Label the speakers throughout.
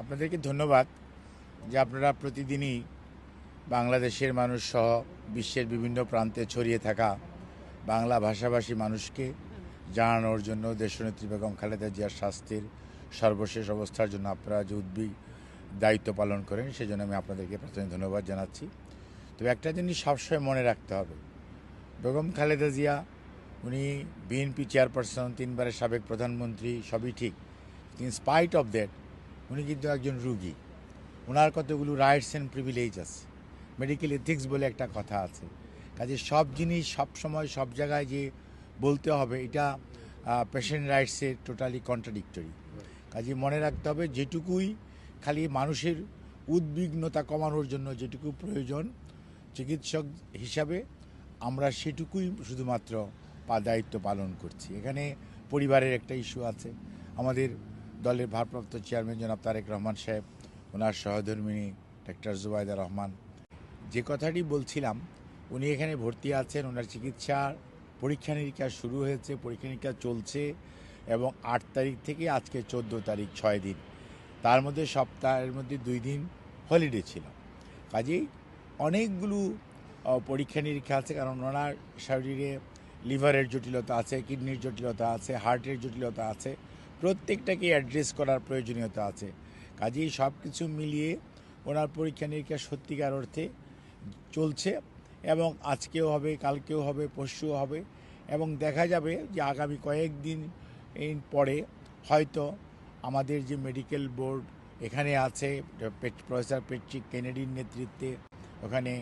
Speaker 1: আপনাদেরকে ধন্যবাদ যে আপনারা প্রতিদিনই বাংলাদেশের মানুষ সহ বিশ্বের বিভিন্ন প্রান্তে ছড়িয়ে থাকা বাংলা ভাষাভাষী মানুষকে জানানোর জন্য দেশনেত্রী বেগম খালেদা জিয়ার স্বাস্থ্যের সর্বশেষ অবস্থার জন্য আপনারা যে উদ্বিগ দায়িত্ব পালন করেন, সেজন্য আমি আপনাদেরকে প্রথমে ধন্যবাদ জানাচ্ছি। তবে একটা জিনিস সবসময় মনে রাখতে হবে, বেগম খালেদা জিয়া, উনি বিএনপি চেয়ারপারসন, তিনবারের সাবেক প্রধানমন্ত্রী, সবই ঠিক ইন স্পাইট অফ দ্যাট উনি কিন্তু একজন রুগী। ওনার কতগুলো রাইটস অ্যান্ড প্রিভিলেজ আছে। মেডিকেল এথিক্স বলে একটা কথা আছে। কাজে সব জিনিস সব সময় সব জায়গায় যে বলতে হবে, এটা পেশেন্ট রাইটসের টোটালি কন্ট্রাডিক্টরি কাজে মনে রাখতে হবে, যেটুকুই খালি মানুষের উদ্বিগ্নতা কমানোর জন্য যেটুকু প্রয়োজন, চিকিৎসক হিসাবে আমরা সেটুকুই শুধুমাত্র দায়িত্ব পালন করছি। এখানে পরিবারের একটা ইস্যু আছে। আমাদের দলের ভারপ্রাপ্ত চেয়ারম্যান জনাব তারেক রহমান সাহেব, ওনার সহধর্মিনী ডাক্তার জুবাইদা রহমান। যে কথাটি বলছিলাম, উনি এখানে ভর্তি আছেন, ওনার চিকিৎসার পরীক্ষা নিরীক্ষা শুরু হয়েছে, পরীক্ষা নিরীক্ষা চলছে এবং আট তারিখ থেকে আজকে চোদ্দ তারিখ, ছয় দিন। তার মধ্যে সপ্তাহের মধ্যে দুই দিন হলিডে ছিল। কাজেই অনেকগুলো পরীক্ষা নিরীক্ষা আছে, কারণ ওনার শরীরে লিভারের জটিলতা আছে, কিডনির জটিলতা আছে, হার্টের জটিলতা আছে। প্রত্যেকটাকে অ্যাড্রেস করার প্রয়োজনীয়তা আছে। কাজেই সব কিছু মিলিয়ে ওনার পরীক্ষা নিরীক্ষা সত্যিকার অর্থে চলছে এবং আজকেও হবে, কালকেও হবে, পরশুও হবে এবং দেখা যাবে যে আগামী কয়েকদিন পরে হয়তো আমাদের যে মেডিকেল বোর্ড এখানে আছে প্রফেসর পেট্রিক কেনেডির নেতৃত্বে ওখানে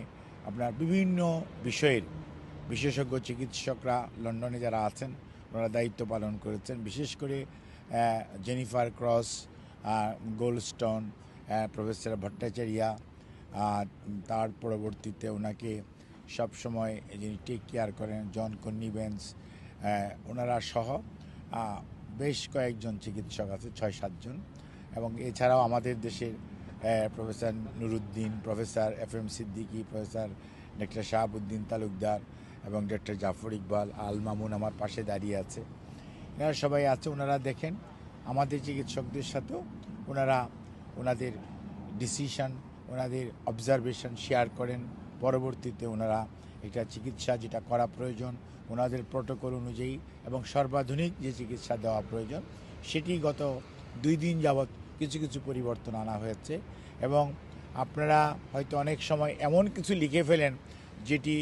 Speaker 1: আপনার বিভিন্ন বিষয়ের বিশেষজ্ঞ চিকিৎসকরা লন্ডনে যারা আছেন, ওনারা দায়িত্ব পালন করেছেন। বিশেষ করে Jennifer Cross Goldstone professor Bhattacharya তার পরবর্তীতে ওনাকে সবসময় যিনি টেক কেয়ার করেন জন কন্নিবেন্স ওনারা সহ বেশ কয়েকজন চিকিৎসক আছে, ছয় সাতজন এবং এছাড়াও আমাদের দেশের professor Nuruddin professor F M Siddiqui professor doctor Shahabuddin Talukdar এবং ডক্টর জাফর ইকবাল আল মামুন আমার পাশে দাঁড়িয়ে আছে। এনারা সবাই আছে, ওনারা দেখেন। আমাদের চিকিৎসকদের সাথেও ওনারা ওনাদের ডিসিশন ওনাদের অবজারভেশন শেয়ার করেন। পরবর্তীতে ওনারা এটা চিকিৎসা যেটা করা প্রয়োজন, ওনাদের প্রোটোকল অনুযায়ী এবং সর্বাধুনিক যে চিকিৎসা দেওয়া প্রয়োজন, সেটি গত দুই দিন যাবৎ কিছু কিছু পরিবর্তন আনা হয়েছে। এবং আপনারা হয়তো অনেক সময় এমন কিছু লিখে ফেলেন, যেটি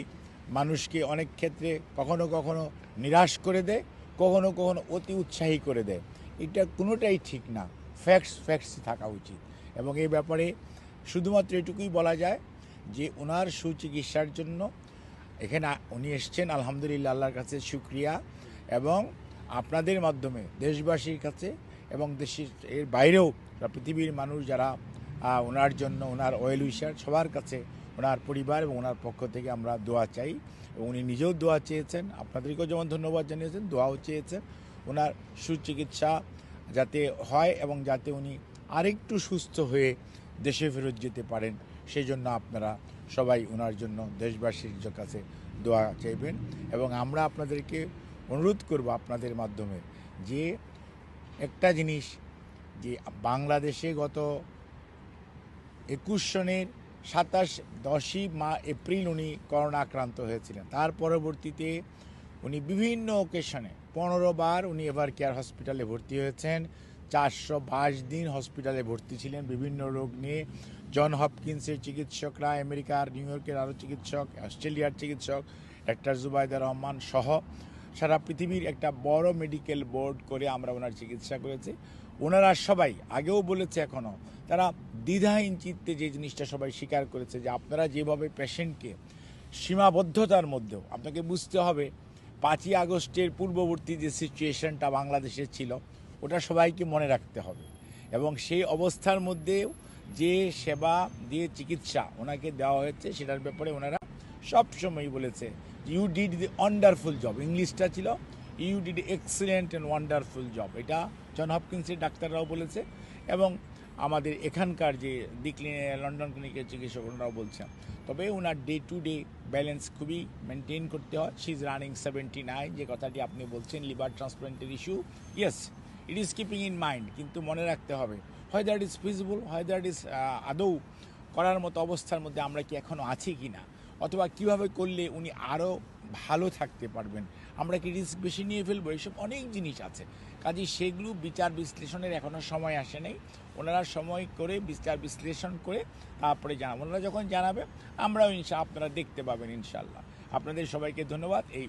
Speaker 1: মানুষকে অনেক ক্ষেত্রে কখনো কখনো নিরাশ করে দেয় কখনো কখনো অতি উৎসাহী করে দেয়। এটা কোনোটাই ঠিক না। ফ্যাক্টস ফ্যাক্টস থাকা উচিত। এবং এই ব্যাপারে শুধুমাত্র এটুকুই বলা যায় যে, ওনার সুচিকিৎসার জন্য এখানে উনি এসছেন, আলহামদুলিল্লাহ, আল্লাহর কাছে শুক্রিয়া। এবং আপনাদের মাধ্যমে, দেশবাসীর কাছে এবং দেশের, এর বাইরেও পৃথিবীর মানুষ যারা ওনার জন্য, ওনার ওয়েল উইশার সবার কাছে ওনার পরিবার এবং ওনার পক্ষ থেকে আমরা দোয়া চাই। এবং উনি নিজেও দোয়া চেয়েছেন, আপনাদেরকেও যেমন ধন্যবাদ জানিয়েছেন, দোয়াও চেয়েছেন। ওনার সুচিকিৎসা যাতে হয় এবং যাতে উনি আরেকটু সুস্থ হয়ে দেশে ফেরত যেতে পারেন সেই জন্য আপনারা সবাই ওনার জন্য দেশবাসীর কাছে দোয়া চাইবেন। এবং আমরা আপনাদেরকে অনুরোধ করব আপনাদের মাধ্যমে যে একটা জিনিস যে বাংলাদেশে গত একুশ সনের সাতাশ দশই মা এপ্রিল উনি করোনা আক্রান্ত হয়েছিলেন। তার পরবর্তীতে উনি বিভিন্ন ওকেশনে পনেরো বার উনি এভার কেয়ার হসপিটালে ভর্তি হয়েছেন। চারশো বাইশ দিন হসপিটালে ভর্তি ছিলেন বিভিন্ন রোগ নিয়ে। জন হপকিন্সের চিকিৎসকরা আমেরিকার, নিউ ইয়র্কের আরও চিকিৎসক, অস্ট্রেলিয়ার চিকিৎসক, ডাক্তার জুবাইদা রহমান সহ সারা পৃথিবীর একটা বড় মেডিকেল বোর্ড করে আমরা ওনার চিকিৎসা করেছি। ওনারা সবাই আগেও বলেছে এখনও তারা দ্বিধাহীন চিত্তে যে জিনিসটা সবাই স্বীকার করেছে যে আপনারা যেভাবে পেশেন্টকে সীমাবদ্ধতার মধ্যেও, আপনাকে বুঝতে হবে, পাঁচই আগস্টের পূর্ববর্তী যে সিচুয়েশনটা বাংলাদেশের ছিল, ওটা সবাইকে মনে রাখতে হবে। এবং সেই অবস্থার মধ্যেও যে সেবা দিয়ে চিকিৎসা ওনাকে দেওয়া হয়েছে, সেটার ব্যাপারে ওনারা সবসময়ই বলেছে you did the wonderful job ইংলিশটা ছিল you did excellent and wonderful job এটা জন হপকিন্সের ডাক্তাররাও বলেছে এবং আমাদের এখানকার যে দিকলি লন্ডন ক্লিনিকের চিকিৎসক ওনারাও বলছেন। তবে ওনার ডে টু ডে ব্যালেন্স খুবই মেনটেন করতে হয়। She is running seventy nine যে কথাটি আপনি বলছেন liver ট্রান্সপ্লান্টের issue yes it is keeping in mind কিন্তু মনে রাখতে হবে হয় দ্যাট ইজ ফিজিবল হয় দ্যাট ইজ আদৌ করার মতো অবস্থার মধ্যে আমরা কি এখনও আছি কি না অথবা কীভাবে করলে উনি আরও ভালো থাকতে পারবেন? আমরা কি রিস্ক বেশি নিয়ে ফেলব? এইসব অনেক জিনিস আছে। কাজেই সেগুলো বিচার বিশ্লেষণের এখনও সময় আসে নাই। ওনারা সময় করে বিচার বিশ্লেষণ করে তারপরে জানাব। ওনারা যখন জানাবে, আমরাও ইনশা, আপনারা দেখতে পাবেন ইনশাল্লাহ আপনাদের সবাইকে ধন্যবাদ। এই